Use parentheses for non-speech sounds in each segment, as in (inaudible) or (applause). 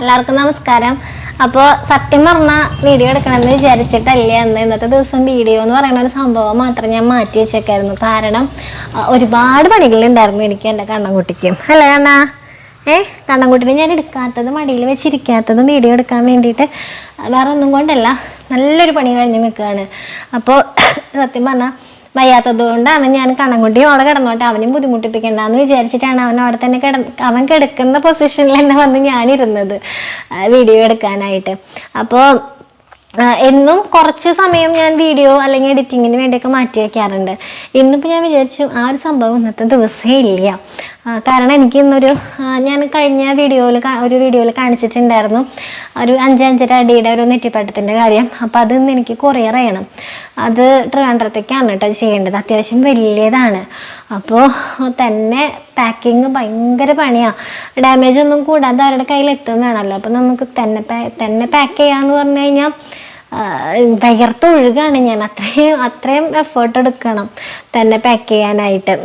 എല്ലാവർക്കും നമസ്കാരം. അപ്പോൾ സത്യം പറഞ്ഞ വീഡിയോ എടുക്കണമെന്ന് വിചാരിച്ചിട്ടല്ല എന്ന് ഇന്നത്തെ ദിവസം വീഡിയോ എന്ന് പറയുന്ന ഒരു സംഭവം മാത്രം ഞാൻ മാറ്റി വെച്ചേക്കായിരുന്നു. കാരണം ഒരുപാട് പണികളുണ്ടായിരുന്നു എനിക്ക് എന്റെ കണ്ണൻകുട്ടിക്ക്. അല്ലേ കണ്ണാ ഏ കണ്ണൻകുട്ടിനെ ഞാൻ എടുക്കാത്തത് മടിയിൽ വെച്ചിരിക്കാത്തത് വീഡിയോ എടുക്കാൻ വേണ്ടിയിട്ട് വേറെ ഒന്നും കൊണ്ടല്ല. നല്ലൊരു പണി കഴിഞ്ഞ് നിൽക്കുകയാണ്. അപ്പോൾ സത്യം പറഞ്ഞാൽ വയ്യാത്തത് കൊണ്ടാണ് ഞാൻ കണ്ണൻകുട്ടി അവിടെ കിടന്നോട്ടെ. അവനും ബുദ്ധിമുട്ടിപ്പിക്കണ്ടെന്ന് വിചാരിച്ചിട്ടാണ് അവൻ അവിടെ തന്നെ കിട അവൻ കിടക്കുന്ന പൊസിഷനിൽ തന്നെ വന്ന് ഞാനിരുന്നത് വീഡിയോ എടുക്കാനായിട്ട്. അപ്പോൾ എന്നും കുറച്ച് സമയം ഞാൻ വീഡിയോ അല്ലെങ്കിൽ എഡിറ്റിങ്ങിന് വേണ്ടിയൊക്കെ മാറ്റി വയ്ക്കാറുണ്ട് ഇന്നിപ്പോൾ ഞാൻ വിചാരിച്ചു ആ ഒരു സംഭവം ഇന്നത്തെ ദിവസമേ ഇല്ല. കാരണം എനിക്ക് ഇന്നൊരു ഞാൻ കഴിഞ്ഞ വീഡിയോയിൽ ഒരു വീഡിയോയിൽ കാണിച്ചിട്ടുണ്ടായിരുന്നു. ഒരു അഞ്ച് അഞ്ചര അടിയുടെ ഒരു നെറ്റിപ്പട്ടത്തിന്റെ കാര്യം. അപ്പോൾ അത് ഇന്ന് എനിക്ക് കൊറിയർ ചെയ്യണം. അത് ട്രിവാൻഡ്രത്തേക്കാണ് കേട്ടോ ചെയ്യേണ്ടത്. അത്യാവശ്യം വലിയതാണ്. അപ്പോൾ തന്നെ പാക്കിങ് ഭയങ്കര പണിയാണ് ഡാമേജ് ഒന്നും കൂടാതെ അവരുടെ കയ്യിൽ എത്തും വേണമല്ലോ. അപ്പോൾ നമുക്ക് തന്നെ തന്നെ പാക്ക് ചെയ്യാന്ന് പറഞ്ഞു കഴിഞ്ഞാൽ വിയർത്തൊഴുകാണ് ഞാൻ. അത്രയും അത്രയും എഫേർട്ട് എടുക്കണം തന്നെ പാക്ക് ചെയ്യാനായിട്ട്.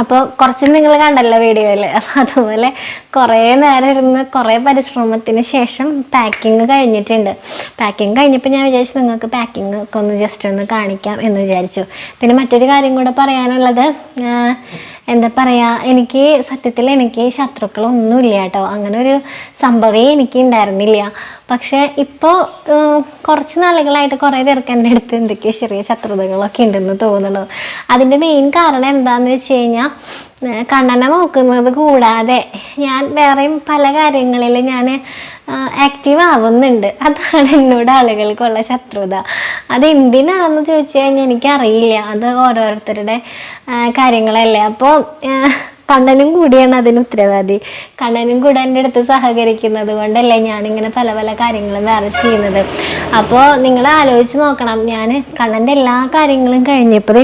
അപ്പോൾ കുറച്ച് നിങ്ങൾ കണ്ടല്ലോ വീഡിയോയിൽ അപ്പോൾ അതുപോലെ കുറേ നേരം ഇരുന്ന് കുറേ പരിശ്രമത്തിന് ശേഷം പാക്കിങ് കഴിഞ്ഞിട്ടുണ്ട്. പാക്കിങ് കഴിഞ്ഞപ്പോൾ ഞാൻ വിചാരിച്ചു നിങ്ങൾക്ക് പാക്കിങ് ഒക്കെ ഒന്ന് ജസ്റ്റ് ഒന്ന് കാണിക്കാം എന്ന് വിചാരിച്ചു. പിന്നെ മറ്റൊരു കാര്യം കൂടെ പറയാനുള്ളത് എന്താ പറയുക എനിക്ക് സത്യത്തിൽ എനിക്ക് ശത്രുക്കളൊന്നുമില്ല കേട്ടോ. അങ്ങനെ ഒരു സംഭവമേ എനിക്ക് ഉണ്ടായിരുന്നില്ല. പക്ഷേ ഇപ്പോൾ കുറച്ച് നാളുകളായിട്ട് കുറേ പേർക്ക് എന്റെ അടുത്ത് എന്തൊക്കെയോ ചെറിയ ശത്രുതകളൊക്കെ ഉണ്ടെന്ന് തോന്നുന്നു. അതിന്റെ മെയിൻ കാരണം എന്താണെന്ന് വെച്ച് കഴിഞ്ഞാൽ കണ്ണനെ നോക്കുന്നത് കൂടാതെ ഞാൻ വേറെയും പല കാര്യങ്ങളിൽ ഞാൻ ആക്റ്റീവ് ആവുന്നുണ്ട്. അതാണ് എന്നോട് ആളുകൾക്കുള്ള ശത്രുത. അത് എന്തിനാണെന്ന് ചോദിച്ചു കഴിഞ്ഞാൽ എനിക്കറിയില്ല. അത് ഓരോരുത്തരുടെ കാര്യങ്ങളല്ലേ. അപ്പോൾ കണ്ണനും കൂടിയാണ് അതിന് ഉത്തരവാദി. കണ്ണനും കൂടെ എന്റെ അടുത്ത് സഹകരിക്കുന്നത് കൊണ്ടല്ലേ ഞാനിങ്ങനെ പല പല കാര്യങ്ങളും വേറെ ചെയ്യുന്നത്. അപ്പോൾ നിങ്ങൾ ആലോചിച്ച് നോക്കണം. ഞാൻ കണ്ണന്റെ എല്ലാ കാര്യങ്ങളും കഴിഞ്ഞപ്പോൾ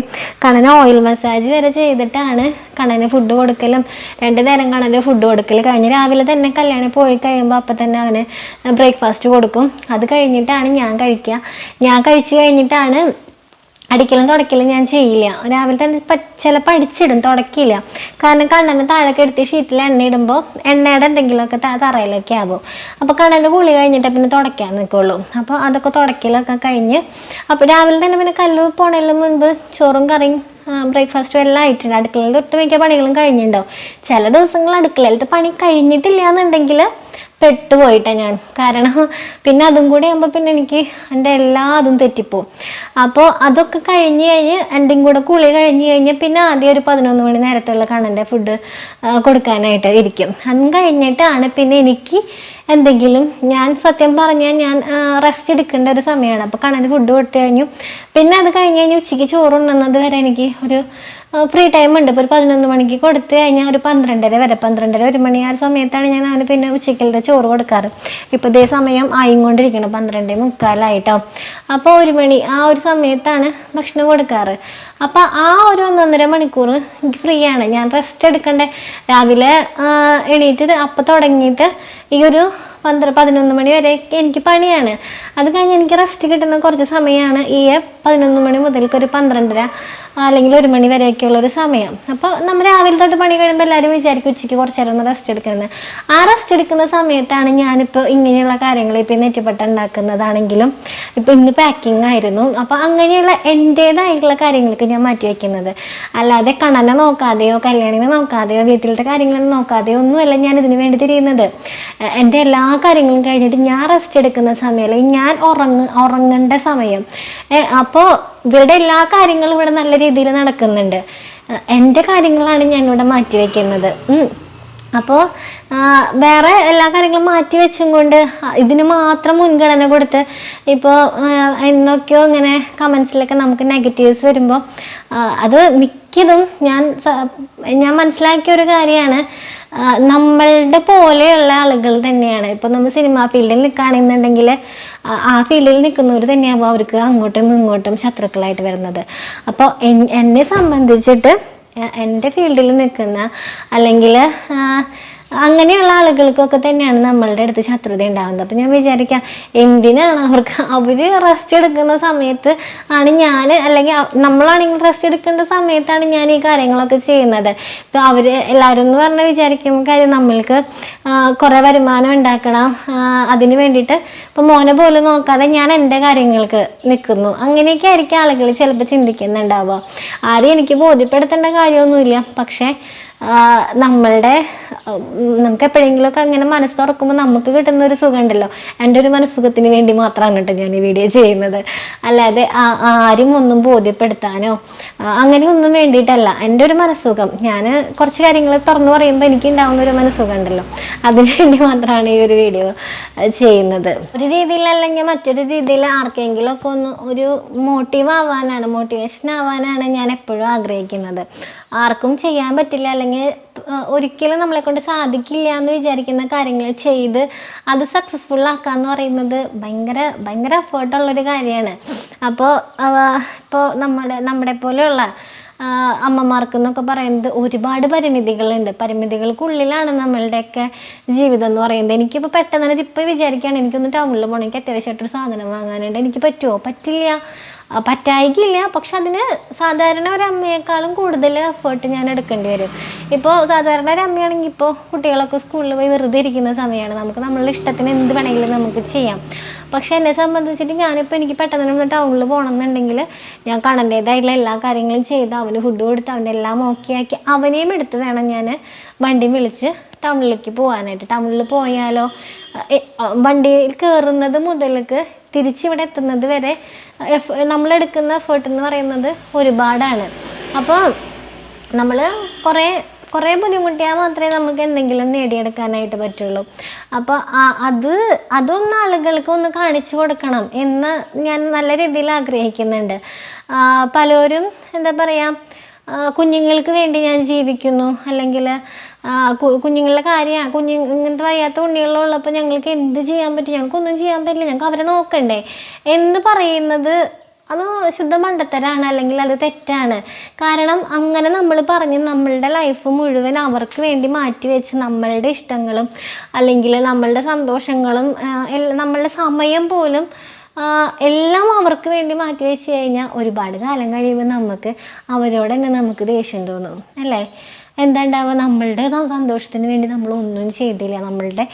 കണ്ണന് ഓയിൽ മസാജ് വരെ ചെയ്തിട്ടാണ് കണ്ണന് ഫുഡ് കൊടുക്കലും. രണ്ട് നേരം കണ്ണന്റെ ഫുഡ് കൊടുക്കൽ കഴിഞ്ഞ് രാവിലെ തന്നെ കല്യാണം പോയി കഴിയുമ്പോൾ അപ്പം തന്നെ അവന് ബ്രേക്ക്ഫാസ്റ്റ് കൊടുക്കും. അത് കഴിഞ്ഞിട്ടാണ് ഞാൻ കഴിക്കുക. ഞാൻ കഴിച്ച് കഴിഞ്ഞിട്ടാണ് അടിക്കലും തുടക്കലും ഞാൻ ചെയ്യില്ല. രാവിലെ തന്നെ ചിലപ്പോൾ അടിച്ചിടും തുടക്കില്ല കാരണം കണ്ണന് താഴേക്ക് എടുത്ത് ഷീറ്റിൽ എണ്ണ ഇടുമ്പോൾ എണ്ണയുടെ എന്തെങ്കിലുമൊക്കെ തറയിലൊക്കെ ആവും. അപ്പോൾ കണ്ണന്റെ കുളി കഴിഞ്ഞിട്ട് പിന്നെ തുടക്കാൻ നിൽക്കുള്ളൂ അപ്പോൾ അതൊക്കെ തുടക്കലൊക്കെ കഴിഞ്ഞ് അപ്പോൾ രാവിലെ തന്നെ പിന്നെ കല്ല് പോണതിന് മുൻപ് ചോറും കറിയും ബ്രേക്ക്ഫാസ്റ്റും എല്ലാം ആയിട്ടുണ്ട്. അടുക്കളയിൽ ഒട്ടുമിക്ക പണികളും കഴിഞ്ഞിട്ടുണ്ടാവും. ചില ദിവസങ്ങൾ അടുക്കളയിലത്തെ പണി കഴിഞ്ഞിട്ടില്ല എന്നുണ്ടെങ്കിൽ പെട്ടുപോയിട്ടാ ഞാൻ. കാരണം പിന്നെ അതും കൂടി ആകുമ്പോൾ പിന്നെ എനിക്ക് എന്റെ എല്ലാ അതും തെറ്റിപ്പോവും. അപ്പോൾ അതൊക്കെ കഴിഞ്ഞ് കഴിഞ്ഞ് എന്റെയും കൂടെ കുളി കഴിഞ്ഞ് കഴിഞ്ഞ് പിന്നെ ആദ്യം ഒരു പതിനൊന്ന് മണി നേരത്തുള്ള കണ്ണന്റെ ഫുഡ് കൊടുക്കാനായിട്ട് ഇരിക്കും. അതും കഴിഞ്ഞിട്ടാണ് പിന്നെ എനിക്ക് എന്തെങ്കിലും ഞാൻ സത്യം പറഞ്ഞാൽ ഞാൻ റെസ്റ്റ് എടുക്കേണ്ട ഒരു സമയമാണ് അപ്പോൾ കണ്ണന് ഫുഡ് കൊടുത്തു കഴിഞ്ഞു. പിന്നെ അത് കഴിഞ്ഞ് കഴിഞ്ഞ് ഉച്ചയ്ക്ക് ചോറുണ്ടെന്നത് വരെ എനിക്ക് ഒരു ഫ്രീ ടൈം ഉണ്ട്. ഇപ്പോൾ ഒരു പതിനൊന്ന് മണിക്ക് കൊടുത്ത് കഴിഞ്ഞാൽ ഒരു പന്ത്രണ്ടര വരെ. പന്ത്രണ്ടര ഒരു മണി ആ സമയത്താണ് ഞാൻ അവന് പിന്നെ ഉച്ചയ്ക്കലത്തെ ചോറ് കൊടുക്കാറ്. ഇപ്പോൾ ഇതേ സമയം ആയിക്കൊണ്ടിരിക്കണം. പന്ത്രണ്ട് മുക്കാലായിട്ടോ. അപ്പോൾ ഒരു മണി ആ ഒരു സമയത്താണ് ഭക്ഷണം കൊടുക്കാറ്. അപ്പോൾ ആ ഒരു ഒന്നൊന്നര മണിക്കൂർ എനിക്ക് ഫ്രീ ആണ്. ഞാൻ റെസ്റ്റ് എടുക്കണ്ടേ? രാവിലെ എണീറ്റ് അപ്പോൾ തുടങ്ങിയിട്ട് ഈ ഒരു പന്ത്ര പതിനൊന്ന് മണി വരെ എനിക്ക് പണിയാണ്. അത് കഴിഞ്ഞ് എനിക്ക് റെസ്റ്റ് കിട്ടുന്ന കുറച്ച് സമയമാണ് ഈ പതിനൊന്ന് മണി മുതൽക്ക് ഒരു പന്ത്രണ്ടര. അല്ലെങ്കിൽ ഒരു മണി വരെയൊക്കെയുള്ള ഒരു സമയം. അപ്പോൾ നമ്മൾ രാവിലെ തൊട്ട് പണി കഴിയുമ്പോൾ എല്ലാവരും വിചാരിക്കും ഉച്ചയ്ക്ക് കുറച്ച് നേരം ഒന്ന് റെസ്റ്റ് എടുക്കുന്നത് ആ റെസ്റ്റ് എടുക്കുന്ന സമയത്താണ് ഞാനിപ്പോൾ ഇങ്ങനെയുള്ള കാര്യങ്ങൾ ഇപ്പോൾ നെറ്റിപ്പട്ട ഉണ്ടാക്കുന്നതാണെങ്കിലും ഇപ്പോൾ ഇന്ന് പാക്കിംഗ് ആയിരുന്നു. അപ്പോൾ അങ്ങനെയുള്ള എന്റേതായിട്ടുള്ള കാര്യങ്ങൾക്ക് ഞാൻ മാറ്റി വയ്ക്കുന്നത് അല്ലാതെ കണനെ നോക്കാതെയോ കല്യാണിനെ നോക്കാതെയോ വീട്ടിലത്തെ കാര്യങ്ങളൊന്നും നോക്കാതെയോ ഒന്നുമല്ല ഞാൻ ഇതിന് വേണ്ടി തിരിയുന്നത്. എന്റെ എല്ലാ കാര്യങ്ങളും കഴിഞ്ഞിട്ട് ഞാൻ റെസ്റ്റ് എടുക്കുന്ന സമയം അല്ലെങ്കിൽ ഞാൻ ഉറങ്ങ ഉറങ്ങേണ്ട സമയം. അപ്പോൾ ഇവരുടെ എല്ലാ കാര്യങ്ങളും ഇവിടെ നല്ല രീതിയിൽ നടക്കുന്നുണ്ട്. എന്റെ കാര്യങ്ങളാണ് ഞാൻ ഇവിടെ മാറ്റി വയ്ക്കുന്നത്. അപ്പോൾ വേറെ എല്ലാ കാര്യങ്ങളും മാറ്റി വെച്ചും കൊണ്ട് ഇതിന് മാത്രം മുൻഗണന കൊടുത്ത് ഇപ്പോൾ എന്നൊക്കെയോ ഇങ്ങനെ കമൻസിലൊക്കെ നമുക്ക് നെഗറ്റീവ്സ് വരുമ്പോൾ അത് മിക്കതും ഞാൻ ഞാൻ മനസ്സിലാക്കിയ ഒരു കാര്യമാണ്. നമ്മളുടെ പോലെയുള്ള ആളുകൾ തന്നെയാണ്. ഇപ്പം നമ്മൾ സിനിമാ ഫീൽഡിൽ നിൽക്കുകയാണെന്നുണ്ടെങ്കിൽ ആ ഫീൽഡിൽ നിൽക്കുന്നവർ തന്നെയാകുമ്പോൾ അവർക്ക് അങ്ങോട്ടും ഇങ്ങോട്ടും ശത്രുക്കളായിട്ട് വരുന്നത്. അപ്പോൾ എന്നെ സംബന്ധിച്ചിട്ട് എന്റെ ഫീൽഡിൽ നിൽക്കുന്ന അല്ലെങ്കിൽ അങ്ങനെയുള്ള ആളുകൾക്കൊക്കെ തന്നെയാണ് നമ്മളുടെ അടുത്ത് ശത്രുത ഉണ്ടാകുന്നത്. അപ്പം ഞാൻ വിചാരിക്കാം എന്തിനാണ് അവർക്ക് അവർ റെസ്റ്റ് എടുക്കുന്ന സമയത്ത് ആണ് ഞാൻ അല്ലെങ്കിൽ നമ്മളാണെങ്കിൽ റെസ്റ്റ് എടുക്കേണ്ട സമയത്താണ് ഞാൻ ഈ കാര്യങ്ങളൊക്കെ ചെയ്യുന്നത്. ഇപ്പം അവർ എല്ലാവരും എന്ന് പറഞ്ഞാൽ വിചാരിക്കുന്ന കാര്യം നമ്മൾക്ക് കുറേ വരുമാനം ഉണ്ടാക്കണം. അതിന് വേണ്ടിയിട്ട് ഇപ്പം മോനെ പോലും നോക്കാതെ ഞാൻ എന്റെ കാര്യങ്ങൾക്ക് നിൽക്കുന്നു. അങ്ങനെയൊക്കെ ആയിരിക്കും ആളുകൾ ചിലപ്പോൾ ചിന്തിക്കുന്നുണ്ടാവുക. ആരും എനിക്ക് ബോധ്യപ്പെടുത്തേണ്ട കാര്യമൊന്നുമില്ല. പക്ഷേ നമ്മളുടെ നമുക്ക് എപ്പോഴെങ്കിലുമൊക്കെ അങ്ങനെ മനസ്സ് തുറക്കുമ്പോൾ നമുക്ക് കിട്ടുന്ന ഒരു സുഖം ഉണ്ടല്ലോ എന്റെ ഒരു മനസ്സുഖത്തിന് വേണ്ടി മാത്രമാണ് കേട്ടോ ഞാൻ ഈ വീഡിയോ ചെയ്യുന്നത്. അല്ലാതെ ആരും ഒന്നും ബോധ്യപ്പെടുത്താനോ അങ്ങനെയൊന്നും വേണ്ടിയിട്ടല്ല. എന്റെ ഒരു മനസ്സുഖം. ഞാൻ കുറച്ച് കാര്യങ്ങൾ തുറന്നു പറയുമ്പോൾ എനിക്ക് ഉണ്ടാവുന്ന ഒരു മനസ്സുഖം ഉണ്ടല്ലോ അതിന് വേണ്ടി മാത്രമാണ് ഈ ഒരു വീഡിയോ ചെയ്യുന്നത്. ഒരു രീതിയിലല്ലെങ്കിൽ മറ്റൊരു രീതിയിൽ ആർക്കെങ്കിലും ഒക്കെ ഒന്ന് ഒരു മോട്ടീവ് ആവാനാണ് മോട്ടിവേഷൻ ആവാനാണ് ഞാൻ എപ്പോഴും ആഗ്രഹിക്കുന്നത്. ആർക്കും ചെയ്യാൻ പറ്റില്ല. അല്ലെങ്കിൽ ഒരിക്കലും നമ്മളെ കൊണ്ട് സാധിക്കില്ല എന്ന് വിചാരിക്കുന്ന കാര്യങ്ങൾ ചെയ്ത് അത് സക്സസ്ഫുൾ ആക്കുക എന്ന് പറയുന്നത് ഭയങ്കര ഭയങ്കര എഫേർട്ടുള്ളൊരു കാര്യമാണ്. അപ്പോൾ ഇപ്പോൾ നമ്മുടെ നമ്മുടെ പോലെയുള്ള അമ്മമാർക്ക് എന്നൊക്കെ പറയുന്നത് ഒരുപാട് പരിമിതികളുണ്ട്. പരിമിതികൾക്കുള്ളിലാണ് നമ്മളുടെയൊക്കെ ജീവിതം എന്ന് പറയുന്നത്. എനിക്കിപ്പോൾ പെട്ടെന്ന് തന്നെ ഇപ്പോൾ വിചാരിക്കുകയാണ് എനിക്കൊന്ന് ടൗണിൽ പോകണം എനിക്ക് അത്യാവശ്യമായിട്ടൊരു സാധനം വാങ്ങാനുണ്ട് എനിക്ക് പറ്റുമോ പറ്റില്ല. പറ്റായിക്കില്ല. പക്ഷെ അതിന് സാധാരണ ഒരു അമ്മയേക്കാളും കൂടുതൽ എഫേർട്ട് ഞാൻ എടുക്കേണ്ടി വരും. ഇപ്പോൾ സാധാരണ ഒരു അമ്മയാണെങ്കിൽ ഇപ്പോൾ കുട്ടികളൊക്കെ സ്കൂളിൽ പോയി വെറുതെ ഇരിക്കുന്ന സമയമാണ് നമുക്ക് നമ്മളുടെ ഇഷ്ടത്തിന് എന്ത് വേണമെങ്കിലും നമുക്ക് ചെയ്യാം. പക്ഷെ എന്നെ സംബന്ധിച്ചിട്ട് ഞാനിപ്പോൾ എനിക്ക് പെട്ടെന്ന് ഒന്ന് ടൗണിൽ പോകണം എന്നുണ്ടെങ്കിൽ ഞാൻ കാണേണ്ടതായിട്ടുള്ള എല്ലാ കാര്യങ്ങളും ചെയ്ത് അവന് ഫുഡ് കൊടുത്ത് അവന്റെ എല്ലാം ഓക്കെ ആക്കി അവനെയും എടുത്ത് വേണം ഞാൻ വണ്ടി വിളിച്ച് ടൗണിലേക്ക് പോകാനായിട്ട് ടൗണിൽ പോയാലോ വണ്ടിയിൽ കയറുന്നത് മുതലേക്ക് തിരിച്ചിവിടെ എത്തുന്നത് വരെ നമ്മളെടുക്കുന്ന എഫേർട്ട് എന്ന് പറയുന്നത് ഒരുപാടാണ്. അപ്പോൾ നമ്മൾ കുറേ കുറേ ബുദ്ധിമുട്ടിയാൽ മാത്രമേ നമുക്ക് എന്തെങ്കിലും നേടിയെടുക്കാനായിട്ട് പറ്റുള്ളൂ. അപ്പോൾ അത് അതൊന്ന് ആളുകൾക്ക് ഒന്ന് കാണിച്ചു കൊടുക്കണം എന്ന് ഞാൻ നല്ല രീതിയിൽ ആഗ്രഹിക്കുന്നുണ്ട്. പലരും എന്താ പറയുക കുഞ്ഞുങ്ങൾക്ക് വേണ്ടി ഞാൻ ജീവിക്കുന്നു. അല്ലെങ്കിൽ കുഞ്ഞുങ്ങളുടെ കാര്യമാണ് ഇങ്ങനത്തെ വയ്യാത്ത ഉണ്ണികളുള്ളപ്പോൾ ഞങ്ങൾക്ക് എന്ത് ചെയ്യാൻ പറ്റും? ഞങ്ങൾക്കൊന്നും ചെയ്യാൻ പറ്റില്ല. ഞങ്ങൾക്ക് അവരെ നോക്കണ്ടേ? എന്ന് പറയുന്നത് അത് ശുദ്ധ മണ്ടത്തരാണ് അല്ലെങ്കിൽ അത് തെറ്റാണ്. കാരണം അങ്ങനെ നമ്മൾ പറഞ്ഞ് നമ്മളുടെ ലൈഫ് മുഴുവൻ അവർക്ക് വേണ്ടി മാറ്റി വെച്ച് നമ്മളുടെ ഇഷ്ടങ്ങളും അല്ലെങ്കിൽ നമ്മളുടെ സന്തോഷങ്ങളും നമ്മളുടെ സമയം പോലും എല്ലാം അവർക്ക് വേണ്ടി മാറ്റി വെച്ച് കഴിഞ്ഞാൽ ഒരുപാട് കാലം കഴിയുമ്പോൾ നമുക്ക് അവരോട് തന്നെ നമുക്ക് ദേഷ്യം തോന്നും അല്ലേ? എന്താ ഉണ്ടാവുക നമ്മളുടെ സന്തോഷത്തിന് വേണ്ടി നമ്മളൊന്നും ചെയ്തില്ല. നമ്മളുടെ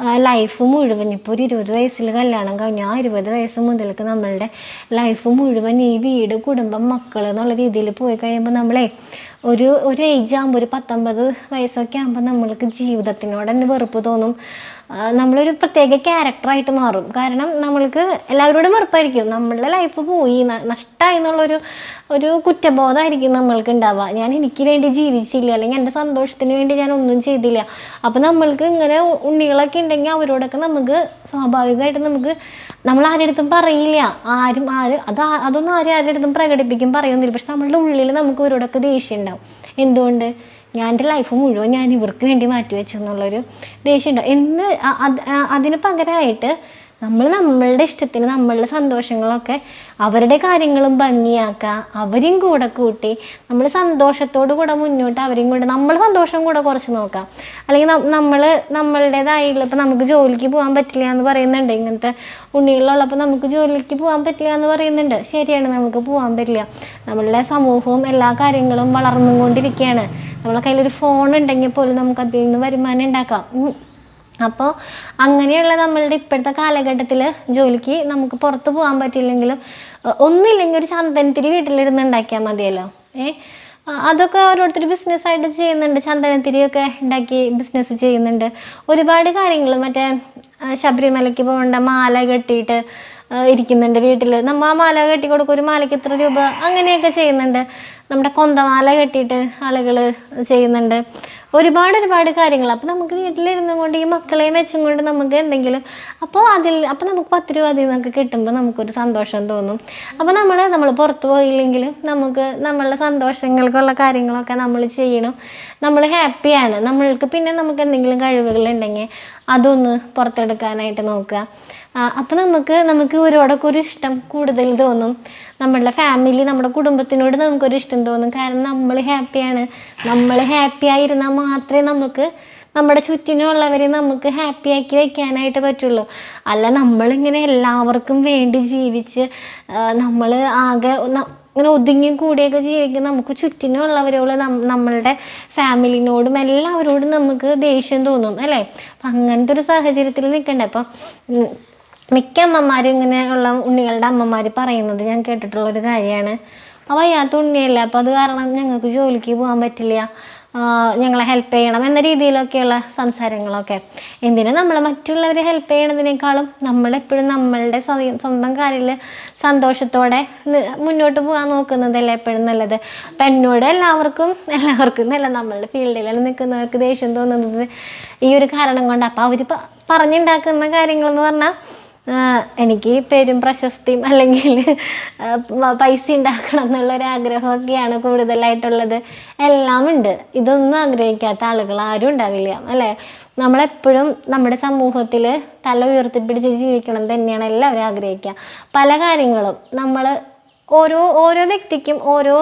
ലൈഫ് മുഴുവൻ ഇപ്പോൾ ഒരു ഇരുപത് വയസ്സിൽ കല്യാണം കഴിഞ്ഞാൽ ആ ഇരുപത് വയസ്സ് മുതൽക്ക് നമ്മളുടെ ലൈഫ് മുഴുവൻ ഈ വീട് കുടുംബം മക്കൾ എന്നുള്ള രീതിയിൽ പോയി കഴിയുമ്പോൾ നമ്മളെ ഒരു ഒരു ഏജ് ആകുമ്പോൾ ഒരു പത്തൊമ്പത് വയസ്സൊക്കെ ആകുമ്പോൾ നമ്മൾക്ക് ജീവിതത്തിനോട് തന്നെ വെറുപ്പ് തോന്നും. നമ്മളൊരു പ്രത്യേക ക്യാരക്ടറായിട്ട് മാറും. കാരണം നമ്മൾക്ക് എല്ലാവരോടും വെറുപ്പായിരിക്കും. നമ്മളുടെ ലൈഫ് പോയി നഷ്ടമായി എന്നുള്ളൊരു ഒരു കുറ്റബോധമായിരിക്കും നമ്മൾക്ക് ഉണ്ടാവുക. ഞാൻ എനിക്ക് വേണ്ടി ജീവിച്ചില്ല അല്ലെങ്കിൽ എന്റെ സന്തോഷത്തിന് വേണ്ടി ഞാൻ ഒന്നും ചെയ്തില്ല. അപ്പോൾ നമ്മൾക്ക് ഇങ്ങനെ ഉണ്ണികളൊക്കെ ഉണ്ടെങ്കിൽ അവരോടൊക്കെ നമുക്ക് സ്വാഭാവികമായിട്ട് നമുക്ക് നമ്മൾ ആരുടെ അടുത്തും പറയില്ല. ആരും ആര് അത് അതൊന്നും ആരും ആരുടെ അടുത്തും പ്രകടിപ്പിക്കും പറയുന്നില്ല. പക്ഷെ നമ്മളുടെ ഉള്ളിൽ നമുക്ക് ഇവരോടൊക്കെ ദേഷ്യം ഉണ്ടാവും. എന്തുകൊണ്ട്? ഞാൻ എന്റെ ലൈഫ് മുഴുവൻ ഞാൻ ഇവർക്ക് വേണ്ടി മാറ്റി ദേഷ്യം ഉണ്ടാവും. എന്ന് അതിന് പകരമായിട്ട് നമ്മൾ നമ്മളുടെ ഇഷ്ടത്തിന് നമ്മളുടെ സന്തോഷങ്ങളൊക്കെ അവരുടെ കാര്യങ്ങളും ഭംഗിയാക്കുക അവരെയും കൂടെ കൂട്ടി നമ്മൾ സന്തോഷത്തോടു കൂടെ മുന്നോട്ട് അവരെയും കൂടെ നമ്മൾ സന്തോഷം കൂടെ കുറച്ച് നോക്കാം. അല്ലെങ്കിൽ നമ്മൾ നമ്മളുടേതായിട്ടുള്ള ഇപ്പം നമുക്ക് ജോലിക്ക് പോകാൻ പറ്റില്ല എന്ന് പറയുന്നുണ്ട്. ഇങ്ങനത്തെ ഉണ്ണികളുള്ളപ്പോൾ നമുക്ക് ജോലിക്ക് പോകാൻ പറ്റില്ല എന്ന് പറയുന്നുണ്ട്. ശരിയാണ് നമുക്ക് പോകാൻ പറ്റില്ല. നമ്മളുടെ സമൂഹവും എല്ലാ കാര്യങ്ങളും വളർന്നുകൊണ്ടിരിക്കുകയാണ്. നമ്മളെ കയ്യിലൊരു ഫോൺ ഉണ്ടെങ്കിൽ പോലും നമുക്ക് അതിൽ നിന്ന് വരുമാനം ഉണ്ടാക്കാം. അപ്പോൾ അങ്ങനെയുള്ള നമ്മളുടെ ഇപ്പോഴത്തെ കാലഘട്ടത്തിൽ ജോലിക്ക് നമുക്ക് പുറത്ത് പോകാൻ പറ്റില്ലെങ്കിലും ഒന്നില്ലെങ്കിൽ ഒരു ചന്ദനത്തിരി വീട്ടിലിരുന്ന് ഉണ്ടാക്കിയാൽ മതിയല്ലോ. ഏ അതൊക്കെ ഓരോരുത്തർ ബിസിനസ്സായിട്ട് ചെയ്യുന്നുണ്ട്. ചന്ദനത്തിരിയൊക്കെ ഉണ്ടാക്കി ബിസിനസ് ചെയ്യുന്നുണ്ട്. ഒരുപാട് കാര്യങ്ങൾ മറ്റേ ശബരിമലയ്ക്ക് പോകേണ്ട മാല കെട്ടിയിട്ട് ഇരിക്കുന്നുണ്ട് വീട്ടിൽ നമ്മൾ ആ മാല കെട്ടി കൊടുക്കും ഒരു മാലയ്ക്ക് ഇത്ര രൂപ? അങ്ങനെയൊക്കെ ചെയ്യുന്നുണ്ട്. നമ്മുടെ കൊന്തമാല കെട്ടിയിട്ട് ആളുകൾ ചെയ്യുന്നുണ്ട്. ഒരുപാട് ഒരുപാട് കാര്യങ്ങൾ. അപ്പോൾ നമുക്ക് വീട്ടിലിരുന്നും കൊണ്ട് ഈ മക്കളെയും വെച്ചും കൊണ്ട് നമുക്ക് എന്തെങ്കിലും അപ്പോൾ അതിൽ അപ്പോൾ നമുക്ക് പത്ത് രൂപ അതിൽ നിന്നൊക്കെ കിട്ടുമ്പോൾ നമുക്കൊരു സന്തോഷം തോന്നും. അപ്പോൾ നമ്മൾ നമ്മൾ പുറത്ത് പോയില്ലെങ്കിൽ നമുക്ക് നമ്മളുടെ സന്തോഷങ്ങൾക്കുള്ള കാര്യങ്ങളൊക്കെ നമ്മൾ ചെയ്യണം. നമ്മൾ ഹാപ്പിയാണ്. നമ്മൾക്ക് പിന്നെ നമുക്ക് എന്തെങ്കിലും കഴിവുകളുണ്ടെങ്കിൽ അതൊന്ന് പുറത്തെടുക്കാനായിട്ട് നോക്കുക. അപ്പോൾ നമുക്ക് നമുക്ക് ഇവരോടൊക്കെ ഒരു ഇഷ്ടം കൂടുതൽ തോന്നും. നമ്മളുടെ ഫാമിലി നമ്മുടെ കുടുംബത്തിനോട് നമുക്കൊരു ഇഷ്ടം തോന്നും. കാരണം നമ്മൾ ഹാപ്പിയാണ് നമ്മൾ ഹാപ്പി ആയിരുന്നാൽ മാത്രമേ നമുക്ക് നമ്മുടെ ചുറ്റിനുള്ളവരെ നമുക്ക് ഹാപ്പി ആക്കി വെക്കാനായിട്ട് പറ്റുള്ളൂ. അല്ല നമ്മളിങ്ങനെ എല്ലാവർക്കും വേണ്ടി ജീവിച്ച് നമ്മൾ ആകെ ഇങ്ങനെ ഒതുങ്ങി കൂടിയൊക്കെ ജീവിക്കുന്ന നമുക്ക് ചുറ്റിനുള്ളവരോട് നമ്മളുടെ ഫാമിലിനോടും എല്ലാവരോടും നമുക്ക് ദേഷ്യം തോന്നും അല്ലേ? അപ്പം അങ്ങനത്തെ ഒരു സാഹചര്യത്തിൽ നിൽക്കണ്ടേ. അപ്പം മിക്ക അമ്മമാരും ഇങ്ങനെയുള്ള ഉണ്ണികളുടെ അമ്മമാർ പറയുന്നത് ഞാൻ കേട്ടിട്ടുള്ള ഒരു കാര്യമാണ്. ആ വയ്യാത്ത ഉണ്ണിയല്ലേ? അപ്പോൾ അത് കാരണം ഞങ്ങൾക്ക് ജോലിക്ക് പോകാൻ പറ്റില്ല. ഞങ്ങളെ ഹെൽപ്പ് ചെയ്യണം എന്ന രീതിയിലൊക്കെയുള്ള സംസാരങ്ങളൊക്കെ. എന്തിനാ നമ്മൾ മറ്റുള്ളവരെ ഹെൽപ്പ് ചെയ്യണതിനേക്കാളും നമ്മളെപ്പോഴും നമ്മളുടെ സ്വന്തം കാര്യത്തിൽ സന്തോഷത്തോടെ മുന്നോട്ട് പോകാൻ നോക്കുന്നതല്ലേ എപ്പോഴും നല്ലത്. അപ്പം എന്നോട് എല്ലാവർക്കും എല്ലാവർക്കും എന്നല്ല നമ്മളുടെ ഫീൽഡിലെല്ലാം നിൽക്കുന്നവർക്ക് ദേഷ്യം തോന്നുന്നത് ഈ ഒരു കാരണം കൊണ്ട്. അപ്പോൾ അവർ പറഞ്ഞുണ്ടാക്കുന്ന കാര്യങ്ങളെന്ന് പറഞ്ഞാൽ എനിക്ക് പേരും പ്രശസ്തിയും അല്ലെങ്കിൽ പൈസ ഉണ്ടാക്കണം എന്നുള്ളൊരു ആഗ്രഹമൊക്കെയാണ് കൂടുതലായിട്ടുള്ളത്. എല്ലാം ഉണ്ട് ഇതൊന്നും ആഗ്രഹിക്കാത്ത ആളുകൾ ആരും ഉണ്ടാവില്ല അല്ലേ? നമ്മളെപ്പോഴും നമ്മുടെ സമൂഹത്തിൽ തല ഉയർത്തിപ്പിടിച്ച് ജീവിക്കണം തന്നെയാണ് എല്ലാവരും ആഗ്രഹിക്കുക. പല കാര്യങ്ങളും നമ്മൾ ഓരോ ഓരോ വ്യക്തിക്കും ഓരോ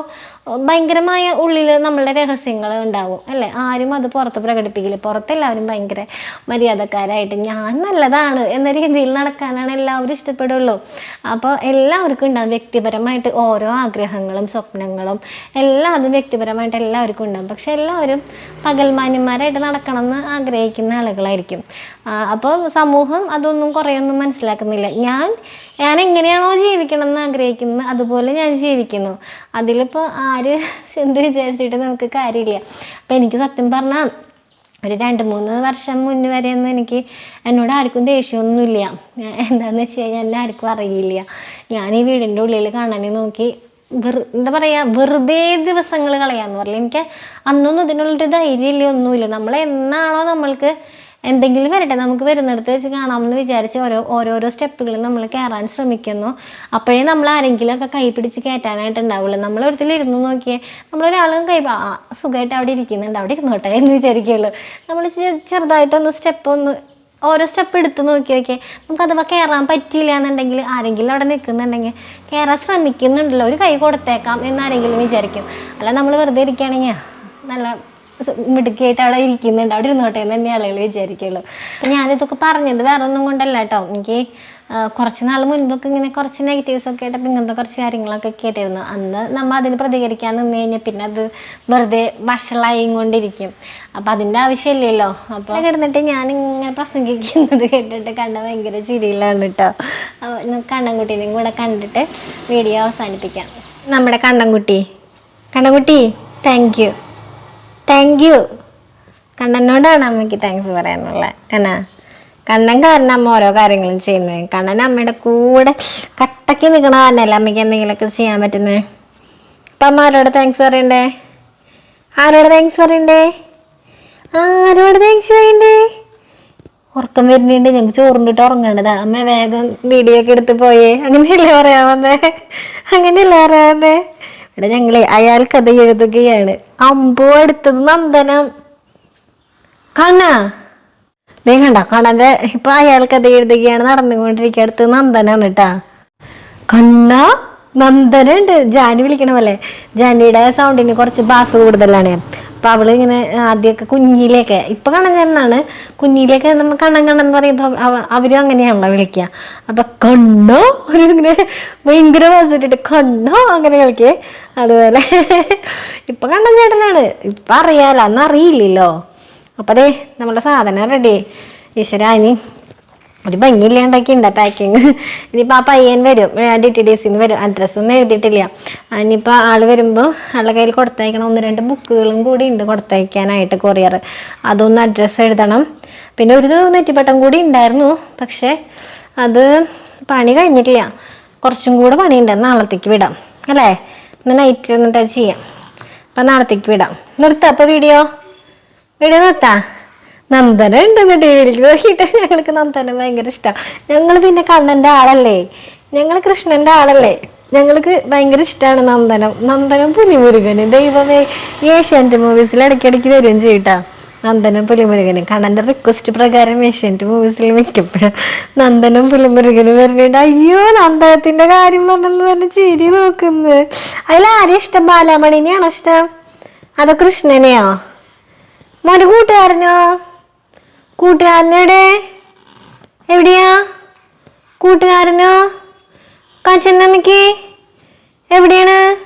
ഭയങ്കരമായ ഉള്ളിൽ നമ്മളുടെ രഹസ്യങ്ങൾ ഉണ്ടാവും അല്ലേ? ആരും അത് പുറത്ത് പ്രകടിപ്പിക്കില്ല. പുറത്തെല്ലാവരും ഭയങ്കര മര്യാദക്കാരായിട്ട് ഞാൻ നല്ലതാണ് എന്ന രീതിയിൽ നടക്കാനാണ് എല്ലാവരും ഇഷ്ടപ്പെടുള്ളൂ. അപ്പോൾ എല്ലാവർക്കും ഉണ്ടാവും വ്യക്തിപരമായിട്ട് ഓരോ ആഗ്രഹങ്ങളും സ്വപ്നങ്ങളും എല്ലാം അതും വ്യക്തിപരമായിട്ട് എല്ലാവർക്കും ഉണ്ടാവും. പക്ഷെ എല്ലാവരും പകൽമാന്യന്മാരായിട്ട് നടക്കണം എന്ന് ആഗ്രഹിക്കുന്ന ആളുകളായിരിക്കും. അപ്പോൾ സമൂഹം അതൊന്നും കുറേയൊന്നും മനസ്സിലാക്കുന്നില്ല. ഞാൻ ഞാൻ എങ്ങനെയാണോ ജീവിക്കണം എന്ന് ആഗ്രഹിക്കുന്നത് അതുപോലെ ഞാൻ ജീവിക്കുന്നു. അതിലിപ്പോൾ ആര് എന്ത് വിചാരിച്ചിട്ട് നമുക്ക് കാര്യമില്ല. അപ്പം എനിക്ക് സത്യം പറഞ്ഞാൽ ഒരു രണ്ട് മൂന്ന് വർഷം മുന്നേ വരെയൊന്നും എനിക്ക് എന്നോട് ആർക്കും ദേഷ്യമൊന്നുമില്ല. എന്താണെന്ന് വെച്ച് കഴിഞ്ഞാൽ എന്നെ ആർക്കും അറിയില്ല. ഞാൻ ഈ വീടിന്റെ ഉള്ളിൽ കാണാനേ നോക്കി വെറു എന്താ പറയുക വെറുതെ ദിവസങ്ങൾ കളയാന്ന് പറയില്ല എനിക്ക് അന്നൊന്നും ഇതിനുള്ളൊരു ധൈര്യമില്ല ഒന്നുമില്ല. നമ്മൾ എന്നാണോ നമ്മൾക്ക് എന്തെങ്കിലും വരട്ടെ നമുക്ക് വരുന്നിടത്ത് വെച്ച് കാണാമെന്ന് വിചാരിച്ച് ഓരോ ഓരോരോ സ്റ്റെപ്പുകളും നമ്മൾ കയറാൻ ശ്രമിക്കുന്നു. അപ്പോഴേ നമ്മൾ ആരെങ്കിലുമൊക്കെ കൈ പിടിച്ച് കയറ്റാനായിട്ട് ഉണ്ടാവുള്ളൂ നമ്മൾ ഒരിടത്തിൽ ഇരുന്ന് നോക്കിയേ നമ്മളൊരാളും കൈ സുഖമായിട്ട് അവിടെ ഇരിക്കുന്നുണ്ട്. അവിടെ ഇരുന്നോട്ടെ എന്ന് വിചാരിക്കുള്ളൂ നമ്മൾ ചെറുതായിട്ടൊന്ന് സ്റ്റെപ്പ് ഒന്ന് ഓരോ സ്റ്റെപ്പ് എടുത്ത് നോക്കി നോക്കിയേ നമുക്ക് അഥവാ കയറാൻ പറ്റിയില്ല എന്നുണ്ടെങ്കിൽ ആരെങ്കിലും അവിടെ നിൽക്കുന്നുണ്ടെങ്കിൽ കയറാൻ ശ്രമിക്കുന്നുണ്ടല്ലോ. ഒരു കൈ കൊടുത്തേക്കാം എന്നാരെങ്കിലും വിചാരിക്കും. അല്ല നമ്മൾ വെറുതെ ഇരിക്കുകയാണെങ്കിൽ നല്ല മിടുക്കിയായിട്ട് അവിടെ ഇരിക്കുന്നുണ്ട്. അവിടെ ഇരുന്നോട്ടെ എന്ന് തന്നെ ആളുകൾ വിചാരിക്കുള്ളൂ. ഞാനിതൊക്കെ പറഞ്ഞത് വേറെ ഒന്നും കൊണ്ടല്ല കേട്ടോ. എനിക്ക് കുറച്ച് നാൾ മുൻപൊക്കെ ഇങ്ങനെ കുറച്ച് നെഗറ്റീവ്സ് ഒക്കെ ആയിട്ട് ഇങ്ങനത്തെ കുറച്ച് കാര്യങ്ങളൊക്കെ കേട്ടിരുന്നു. അന്ന് നമ്മൾ അതിന് പ്രതികരിക്കാൻ നിന്ന് കഴിഞ്ഞാൽ പിന്നെ അത് വെറുതെ വഷളായി കൊണ്ടിരിക്കും അപ്പം അതിന്റെ ആവശ്യമില്ലല്ലോ. അപ്പോൾ കിടന്നിട്ട് ഞാൻ ഇങ്ങനെ പ്രസംഗിക്കുന്നത് കേട്ടിട്ട് കണ്ണ ഭയങ്കര ചിരിയിലാണ് കേട്ടോ. കണ്ണൻകുട്ടീനെയും കൂടെ കണ്ടിട്ട് വീഡിയോ അവസാനിപ്പിക്കാം. നമ്മുടെ Kannankutty. Kannankutty thank thank you കണ്ണനോടാണ് അമ്മയ്ക്ക് താങ്ക്സ് പറയാനുള്ളത്. കണ്ണ കണ്ണൻ കാരണം അമ്മ ഓരോ കാര്യങ്ങളും ചെയ്യുന്നത്. കണ്ണൻ അമ്മയുടെ കൂടെ കട്ടയ്ക്ക് നിൽക്കണ കാരണമല്ല അമ്മയ്ക്ക് എന്തെങ്കിലുമൊക്കെ ചെയ്യാൻ പറ്റുന്നത് അപ്പം അമ്മ ആരോട് താങ്ക്സ് പറയണ്ടേ? ആരോട് താങ്ക്സ് പറയണ്ടേ? ആരോട് താങ്ക്സ് പറയണ്ടേ? ഉറക്കം വരുന്നുണ്ട്. ഞങ്ങൾക്ക് ചോറുണ്ടിട്ട് ഉറങ്ങേണ്ടതാ അമ്മ വേഗം വീഡിയോ ഒക്കെ എടുത്ത് പോയേ. അങ്ങനെയല്ലേ പറയാമെന്നേ അങ്ങനെയല്ലേ പറയാമെന്നേ ഇവിടെ ഞങ്ങളെ അയാൾ കഥ എഴുതുകയാണ്. അമ്പോ എടുത്തത് നന്ദനം. കാണാ നീ കണ്ട കണ്ണന്റെ ഇപ്പൊ അയാൾ കഥ എഴുതുകയാണ് നടന്നുകൊണ്ടിരിക്കുക അടുത്ത് നന്ദനാണ് കേട്ടാ. കണ്ണ നന്ദനുണ്ട്. ജാനി വിളിക്കണ പോലെ ജാനിയുടെ സൗണ്ടിന് കുറച്ച് ബാസ് കൂടുതലാണ്. അപ്പൊ അവൾ ഇങ്ങനെ ആദ്യമൊക്കെ കുഞ്ഞിലേക്ക് ഇപ്പൊ കണ്ണൻ ചേട്ടനാണ് കുഞ്ഞിലേക്ക് നമ്മൾ കണ്ണൻ എന്ന് പറയുമ്പോൾ അവ- അവരും അങ്ങനെയാണല്ലോ വിളിക്കുക അപ്പൊ കണ്ണോ ഒരു ഇങ്ങനെ ഭയങ്കര ബാസ് ഇട്ടിട്ട് കണ്ണോ അങ്ങനെ കളിക്കേ. അതുപോലെ (laughs) ഇപ്പൊ കണ്ണൻ ചേട്ടനാണ്. ഇപ്പൊ അറിയാലോ അന്ന് അറിയില്ലല്ലോ. അപ്പൊ അതെ നമ്മുടെ സാധനം റെഡി ഈശ്വര ഇനി ഒരു ഭംഗിയില്ലാണ്ടാക്കിണ്ട പാക്കിങ് ഇനിയിപ്പോൾ ആ പയ്യൻ വരും. ഡി ടി ഡി സിന്ന് വരും. അഡ്രസ്സൊന്നും എഴുതിയിട്ടില്ല. ഇനിയിപ്പോൾ ആൾ വരുമ്പോൾ ആളുടെ കയ്യിൽ കൊടുത്തയക്കണം. ഒന്ന് രണ്ട് ബുക്കുകളും കൂടി ഉണ്ട് കൊടുത്തയക്കാനായിട്ട് കൊറിയർ അതൊന്ന് അഡ്രസ്സ് എഴുതണം. പിന്നെ ഒരു നെറ്റിപ്പട്ടം കൂടി ഉണ്ടായിരുന്നു. പക്ഷേ അത് പണി കഴിഞ്ഞിട്ടില്ല. കുറച്ചും കൂടെ പണിയുണ്ട്. നാളത്തേക്ക് വിടാം. അല്ലേ? ഇന്ന് നൈറ്റ് എന്നിട്ട് ചെയ്യാം. അപ്പം നാളത്തേക്ക് വിടാം. നിർത്താം അപ്പോൾ വീഡിയോ വീഡിയോ നിർത്താം. നന്ദന ഉണ്ട് ടി നോക്കിയിട്ട് ഞങ്ങൾക്ക് നന്ദന ഭയങ്കര ഇഷ്ടമാണ് ഞങ്ങൾ പിന്നെ കണ്ണന്റെ ആളല്ലേ? ഞങ്ങൾ കൃഷ്ണന്റെ ആളല്ലേ? ഞങ്ങൾക്ക് ഭയങ്കര ഇഷ്ടമാണ് നന്ദനം. നന്ദനം പുലിമുരുകന്. ദൈവമേ ഏഷ്യാനെറ്റ് മൂവീസിൽ ഇടയ്ക്കിടയ്ക്ക് വരികയും ചെയ്യട്ടാ നന്ദനം പുലിമുരുകന്. കണ്ണന്റെ റിക്വസ്റ്റ് പ്രകാരം ഏഷ്യാനെറ്റ് മൂവീസിൽ മിക്കപ്പോഴും നന്ദനം പുലിമുരുകന് വരുന്നുണ്ട് അയ്യോ നന്ദനത്തിന്റെ കാര്യം പറഞ്ഞെന്ന് പറഞ്ഞ് ചിരി നോക്കുന്നത് അതിൽ ആരെയും ഇഷ്ടം? ബാലാമണിനെയാണോ ഇഷ്ടം? അതോ കൃഷ്ണനെയോ? മോന്റെ കൂട്ടുകാരനോ? കൂട്ടുകാരനെവിടെ എവിടെയാ? കൂട്ടുകാരനോ? കാച്ചന്നമ്മക്ക് എവിടെയാണ്?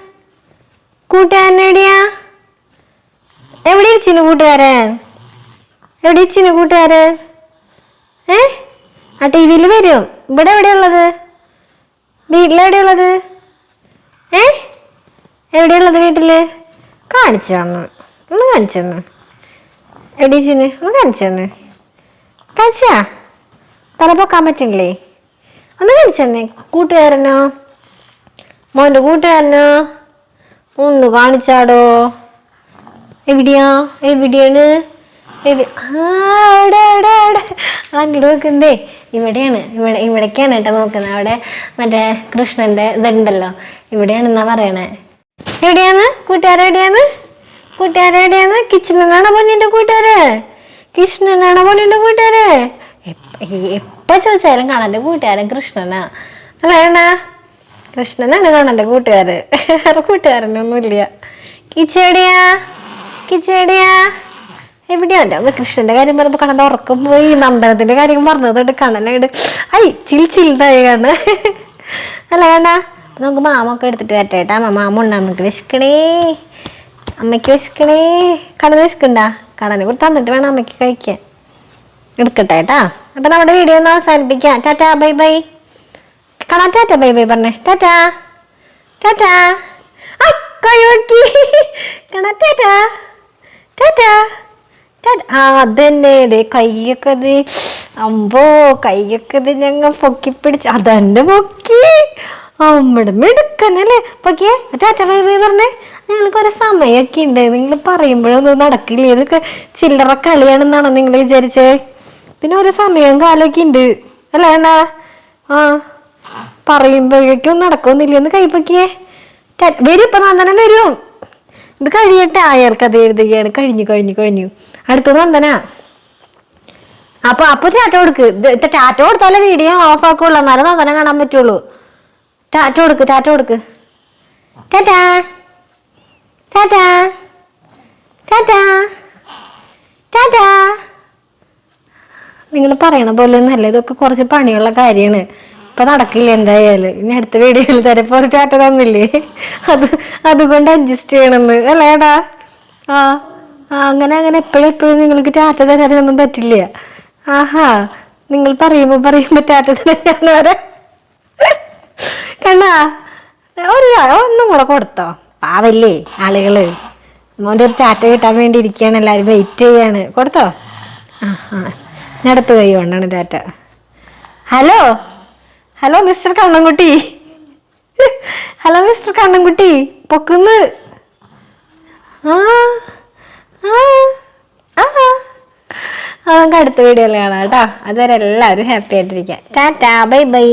കൂട്ടുകാരൻ എവിടെയാ എവിടെ ഇരിച്ചിന് കൂട്ടുകാരൻ? എവിടെ ഇരിച്ചിന് കൂട്ടുകാരൻ? ഏ? ആ ടി വിയിൽ വരും. ഇവിടെ എവിടെയുള്ളത്? വീട്ടിലെവിടെയുള്ളത്? ഏ? എവിടെയുള്ളത് വീട്ടിൽ? കാണിച്ചു തന്നു. ഒന്ന് കാണിച്ചു തന്നു. എവിടെ ഇരിച്ചിന്? ഒന്ന് കാണിച്ചു തന്നു. കാണിച്ചാ തലപ്പൊക്കാൻ പൊക്കാൻ പറ്റില്ലേ? ഒന്ന് കാണിച്ചു തന്നെ കൂട്ടുകാരനോ? മോന്റെ കൂട്ടുകാരനോ? ഒന്ന് കാണിച്ചാടോ? എവിടെയാ? എവിടെയാണ്? അങ്ങോട്ട് നോക്കുന്നേ ഇവിടെയാണ്. ഇവിടെ ഇവിടേക്കാണ് കേട്ടോ നോക്കുന്നത്. അവിടെ മറ്റേ കൃഷ്ണന്റെ ഇതുണ്ടല്ലോ. ഇവിടെയാണെന്നാ പറയണേ. എവിടെയാണ്? കൂട്ടുകാരെവിടെയാണ് കൂട്ടുകാരെവിടെയാണ് കിച്ചണിനാണോ പൊന്നിന്റെ കൂട്ടുകാര്? കൃഷ്ണനാണോ പൊന്നിന്റെ കൂട്ടുകാര്. എപ്പ- എപ്പോ ചോദിച്ചാലും കാണാന്റെ കൂട്ടുകാരൻ കൃഷ്ണനാ. അല്ല വേണ്ട കൃഷ്ണനാണ് കാണാന്റെ കൂട്ടുകാര്. വേറെ കൂട്ടുകാരനൊന്നുമില്ല. കിച്ചേടിയാ? കിച്ചേടിയാ? എവിടെയാണ്ട് അപ്പൊ കൃഷ്ണന്റെ കാര്യം പറഞ്ഞപ്പോ കണ്ണൻ ഉറക്കം പോയി. നന്ദനത്തിന്റെ കാര്യം പറഞ്ഞതുകൊണ്ട് കണ്ണനായിട്ട് ഐ ചിൽ ചിൽതായി കണ്ണ അല്ല നമുക്ക് മാമൊക്കെ എടുത്തിട്ട് വരട്ടേട്ടാ മാമ ഉണ്ടാ? നമുക്ക് വിശക്കണേ. അമ്മയ്ക്ക് വിശക്കണേ. കണ്ണന് വിശക്കണ്ടാ കണ്ണനെ കൂടി തന്നിട്ട് വേണം അമ്മയ്ക്ക് കഴിക്കാൻ. എടുക്കട്ടെ കേട്ടാ. അപ്പൊ നമ്മുടെ വീഡിയോ ഒന്ന് അവസാനിപ്പിക്കാം. Tata bye bye. കാണാ. ടാറ്റ ബൈ ബൈ പറഞ്ഞേ. ടാറ്റാ. ടാറ്റാ. ആ കഴിവക്കി കാണാ. ടാറ്റാ. ടാറ്റാ. ആ അതന്നെ കയ്യൊക്കത് അമ്പോ കൈയൊക്കെ ഞങ്ങൾ പൊക്കി പിടിച്ച് അതന്നെ പൊക്കി. അമ്മടെ മിടുക്കനല്ലേ? പൊക്കിയേ ടാറ്റ ബൈ ബൈ പറഞ്ഞേ. നിങ്ങൾക്ക് ഒരു സമയമൊക്കെ ഉണ്ട്. നിങ്ങൾ പറയുമ്പോഴൊന്നും നടക്കില്ല? ഇതൊക്കെ ചില്ലറ കളിയാണെന്നാണോ നിങ്ങൾ വിചാരിച്ചേ? പിന്നെ ഒരു സമയം കാലമൊക്കെ ഉണ്ട്. അല്ലേ എന്നാ ആ പറയുമ്പോഴേക്കും നടക്കുന്നില്ല എന്ന് കൈപ്പൊക്കിയേ വരും ഇപ്പൊ നന്ദനം വരും. ഇത് കഴിയട്ടെ അയാൾക്കത് എഴുതുകയാണ്. കഴിഞ്ഞു കഴിഞ്ഞു കഴിഞ്ഞു. അടുത്തത് നന്ദന. അപ്പൊ അപ്പൊ ടാറ്റ കൊടുക്ക്. ടാറ്റ കൊടുത്താലേ വീഡിയോ ഓഫ് ആക്കുള്ളൂ. എന്നാലും നന്ദനം കാണാൻ പറ്റുള്ളൂ. ടാറ്റ കൊടുക്ക് ടാറ്റ കൊടുക്ക്. Tata tata tata tata. നിങ്ങൾ പറയണ പോലെ ഒന്നല്ല ഇതൊക്കെ കുറച്ച് പണിയുള്ള കാര്യമാണ്. ഇപ്പൊ നടക്കില്ല എന്തായാലും. ഇനി അടുത്ത വീഡിയോയിൽ തരപ്പോ ഒരു ടാറ്റ തന്നില്ലേ? അത് അതുകൊണ്ട് അഡ്ജസ്റ്റ് ചെയ്യണമെന്ന്. അല്ലേടാ ആ അങ്ങനെ അങ്ങനെ എപ്പോഴും എപ്പോഴും നിങ്ങൾക്ക് ടാറ്റ തരാനൊന്നും പറ്റില്ല. ആഹാ നിങ്ങൾ പറയുമ്പോ പറയുമ്പോ ടാറ്റ തരാൻ വരാം കണ്ടാ ഒരു ഒന്നും കൂടെ കൊടുത്തോ. പാവല്ലേ ആളുകൾ. മോന്റെ ഒരു ചാറ്റ കിട്ടാൻ വേണ്ടി ഇരിക്കുകയാണ് എല്ലാവരും വെയിറ്റ് ചെയ്യാണ്. കൊടുത്തോ? ആ ആ. ഞാൻ അടുത്ത കൈ കൊണ്ടാണ് hello? Hello mister Kannankutty. Hello mister Kannankutty. Pokkunnu. ആ ആ, നമുക്ക് അടുത്ത വീഡിയോയിൽ കാണാം കേട്ടോ. അതുവരെ എല്ലാവരും ഹാപ്പി ആയിട്ടിരിക്കാം. Tata bye bye